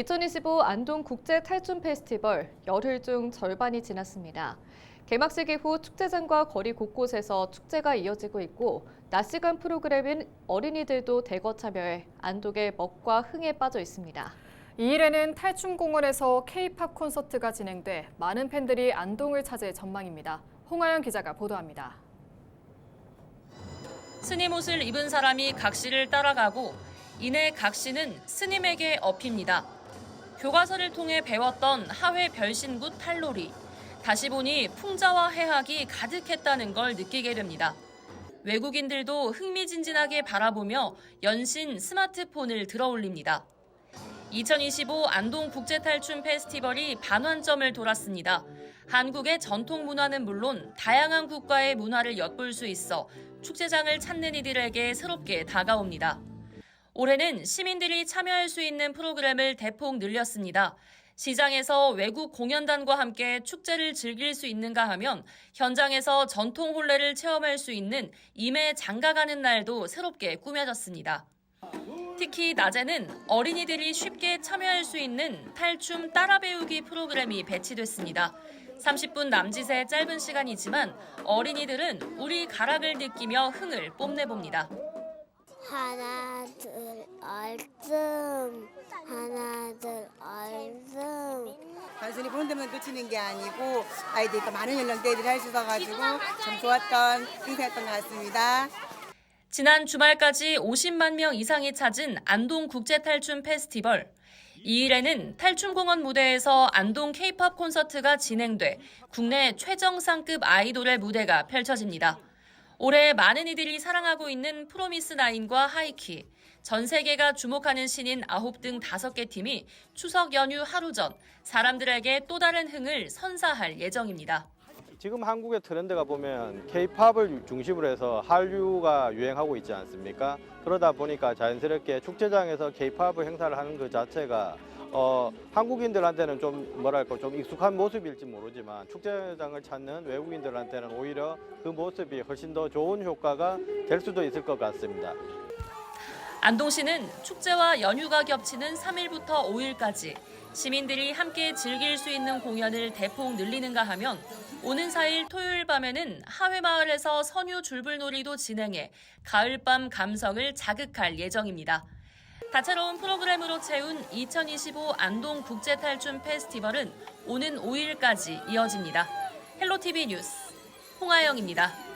2025 안동 국제 탈춤 페스티벌 열흘 중 절반이 지났습니다. 개막식 이후 축제장과 거리 곳곳에서 축제가 이어지고 있고 낮 시간 프로그램인 어린이들도 대거 참여해 안동의 먹과 흥에 빠져 있습니다. 이 일에는 탈춤공원에서 K-팝 콘서트가 진행돼 많은 팬들이 안동을 찾을 전망입니다. 홍하연 기자가 보도합니다. 스님 옷을 입은 사람이 각 씨를 따라가고 이내 각 씨는 스님에게 업힙니다. 교과서를 통해 배웠던 하회 별신굿 팔놀이. 다시 보니 풍자와 해학이 가득했다는 걸 느끼게 됩니다. 외국인들도 흥미진진하게 바라보며 연신 스마트폰을 들어올립니다. 2025 안동 국제탈춤 페스티벌이 반환점을 돌았습니다. 한국의 전통 문화는 물론 다양한 국가의 문화를 엿볼 수 있어 축제장을 찾는 이들에게 새롭게 다가옵니다. 올해는 시민들이 참여할 수 있는 프로그램을 대폭 늘렸습니다. 시장에서 외국 공연단과 함께 축제를 즐길 수 있는가 하면 현장에서 전통 혼례를 체험할 수 있는 임에 장가가는 날도 새롭게 꾸며졌습니다. 특히 낮에는 어린이들이 쉽게 참여할 수 있는 탈춤 따라 배우기 프로그램이 배치됐습니다. 30분 남짓의 짧은 시간이지만 어린이들은 우리 가락을 느끼며 흥을 뽐내봅니다. 하나 보는 데만 그치는 게 아니고 아이들이 또 많은 연령대들이 할수 있어가지고 참 좋았던 행사였던 것 같습니다. 지난 주말까지 50만 명 이상이 찾은 안동 국제 탈춤 페스티벌. 이 일에는 탈춤공원 무대에서 안동 K-팝 콘서트가 진행돼 국내 최정상급 아이돌의 무대가 펼쳐집니다. 올해 많은 이들이 사랑하고 있는 프로미스 나인과 하이키, 전 세계가 주목하는 신인 9등 5개 팀이 추석 연휴 하루 전 사람들에게 또 다른 흥을 선사할 예정입니다. 지금 한국의 트렌드가 보면 K-팝을 중심으로 해서 한류가 유행하고 있지 않습니까? 그러다 보니까 자연스럽게 축제장에서 K-팝을 행사를 하는 그 자체가 어, 한국인들한테는 좀 뭐랄까 좀 익숙한 모습일지 모르지만 축제장을 찾는 외국인들한테는 오히려 그 모습이 훨씬 더 좋은 효과가 될 수도 있을 것 같습니다. 안동 시는 축제와 연휴가 겹치는 3일부터 5일까지 시민들이 함께 즐길 수 있는 공연을 대폭 늘리는가 하면 오는 4일 토요일 밤에는 하회마을에서 선유 줄불놀이도 진행해 가을밤 감성을 자극할 예정입니다. 다채로운 프로그램으로 채운 2025 안동 국제 탈춤 페스티벌은 오는 5일까지 이어집니다. 헬로티비 뉴스 홍아영입니다.